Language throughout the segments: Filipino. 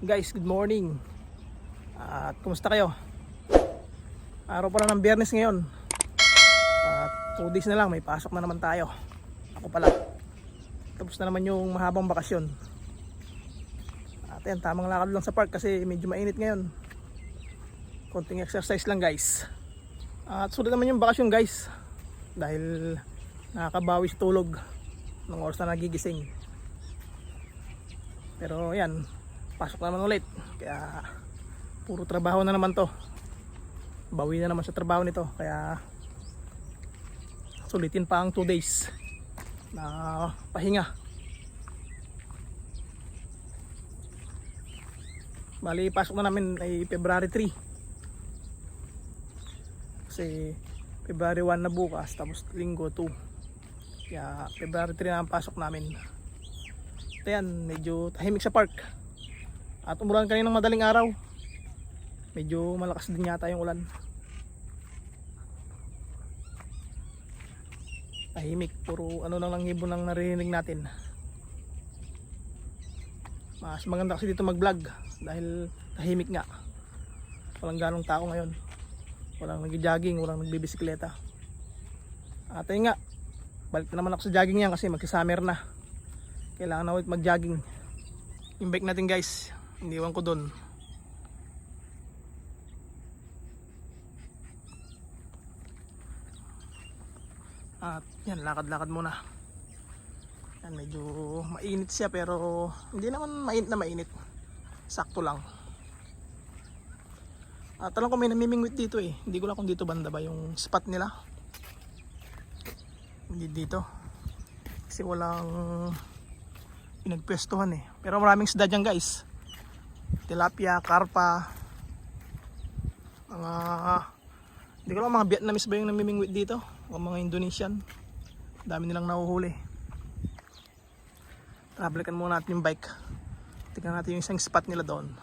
Guys, good morning. At kumusta kayo? Araw pa lang ng biyernes ngayon. At 2 days na lang, may pasok na naman tayo. Ako pala. Tapos na naman yung mahabang bakasyon. At yan, tamang lakad lang sa park kasi medyo mainit ngayon. Konting exercise lang guys. At sulit naman yung bakasyon guys. Dahil nakakabawi sa tulog ng oras na nagigising. Pero yan, pasok naman ulit. Kaya puro trabaho na naman to. Bawi na naman sa trabaho nito. Kaya sulitin pa ang 2 days na pahinga. Bali, pasok na namin ay February 3. Kasi February 1 na bukas, tapos linggo 2. Kaya February 3 na ang pasok namin. Ito yan, medyo tahimik sa park. At umulan kaninang madaling araw. Medyo malakas din yata yung ulan. Tahimik, puro ano lang lang ibon ang naririnig natin. Mas maganda kasi dito mag-vlog dahil tahimik nga. Walang ganong tao ngayon. Walang nag-jogging, walang nagbibisikleta. At ayun nga, balik na naman ako sa jogging yan kasi magsa-summer na kailangan na ulit mag jogging yung bike natin guys iniwan ko doon at yan lakad lakad muna. Yan medyo mainit siya pero hindi naman mainit na mainit. Sakto lang. At alam ko may namimingwit dito eh. Hindi ko lang kung dito banda ba yung spot nila. Hindi dito. Kasi walang pinagpwestuhan eh. Pero maraming isda dyan guys. Tilapia, karpa, mga hindi ko lang mga Vietnamese ba yung namimingwit dito o mga Indonesian. Dami nilang nahuhuli. Trabalikan muna natin yung bike. Tingnan natin yung isang spot nila doon.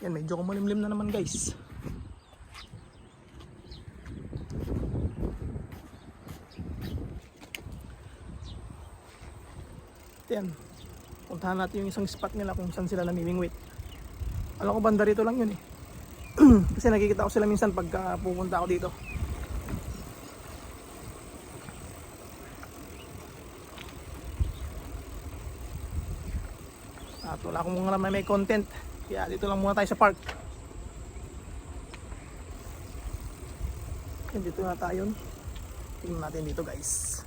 Yan, medyo kumulimlim na naman guys. Yan. Puntahan natin yung isang spot nila kung saan sila namimingwit. Alam ko banda rito lang yun eh. Kasi nakikita ko sila minsan pagka pupunta ako dito. At wala akong mga naman may content. Kaya dito lang muna tayo sa park. Dito na tayo. Tingnan natin dito guys.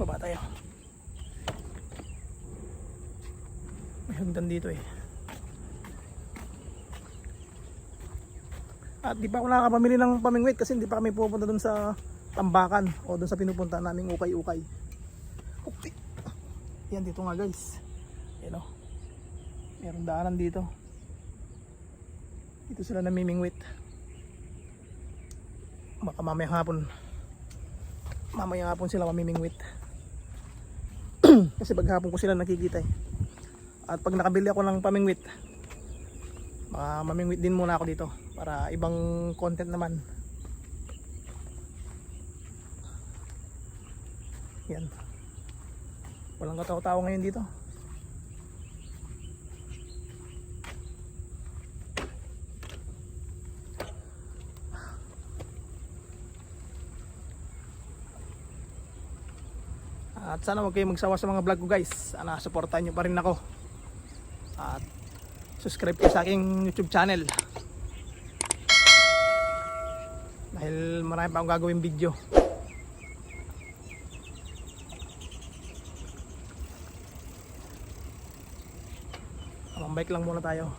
Baba tayo. May hagdan dito eh. At di pa ako nakakapamili ng pamingwit kasi hindi pa kami pupunta dun sa tambakan o dun sa pinupunta naming ukay-ukay. Upti. Yan dito nga guys. Yan o. Meron daanan dito. Dito sila namimingwit. Baka mamaya hapon mamaya hapon sila mamimingwit kasi paghapon ko sila nakikita eh. At pag nakabili ako ng pamingwit uh, mamingwit din muna ako dito para ibang content naman. Yan. Walang katawa-tawa ngayon dito At sana huwag kayong magsawa sa mga vlog ko guys. Sana supportahan nyo pa rin ako. At subscribe kayo sa aking YouTube channel. Dahil marami pa akong gagawin video. Tamang bike lang muna tayo.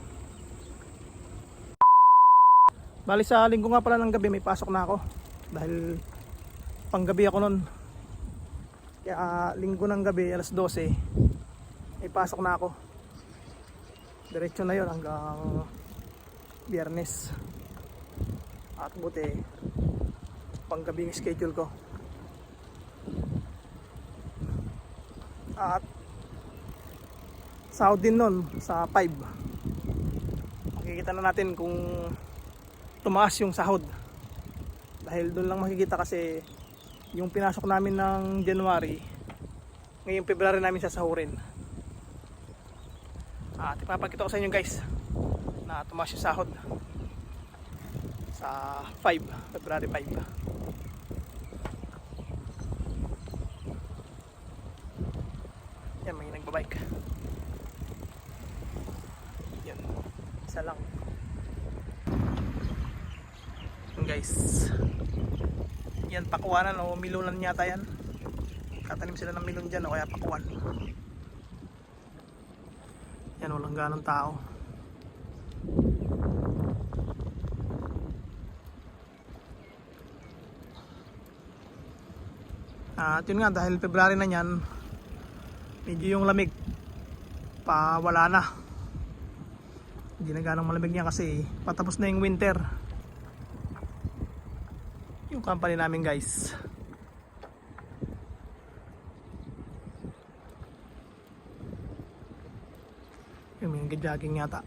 Bali sa linggo nga pala ng gabi may pasok na ako. Dahil panggabi ako nun kaya ah, linggo ng gabi, alas 12, ay pasok na ako. Diretso na yon hanggang biyernes. At buti, panggabi yung schedule ko. At sahod din nun sa 5. Makikita na natin kung tumaas yung sahod. dahil doon lang makikita kasi yung pinasok namin ng January ngayong February namin sasahurin. At ipapakita ko sa inyo guys na tumaas yung sahod sa 5 February 5 yan may nagbabike. Yan isa lang. Yan guys yan pakuwanan. O milunan yata yan. Tatanim sila ng milon dyan o kaya pakuwan. Yan walang ganong tao. At yun nga dahil February na yan medyo yung lamig pa wala na. Hindi na ganong malamig niya kasi patapos na yung winter yung company namin guys. Yung may jogging yata.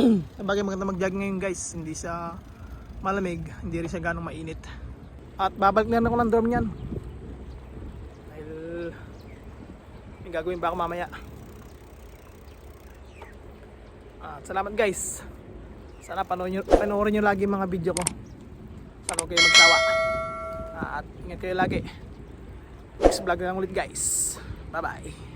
Sabagay maganda mag jogging ngayon guys. Hindi siya malamig. Hindi rin siya ganong mainit. At babalik na rin ako ng dorm niyan. Dahil may gagawin ba ako mamaya? At salamat guys. Sana panoorin nyo, panoorin nyo lagi mga video ko sana huwag kayo magsawa at ingat kayo lagi. Next vlog na lang ulit guys. Bye bye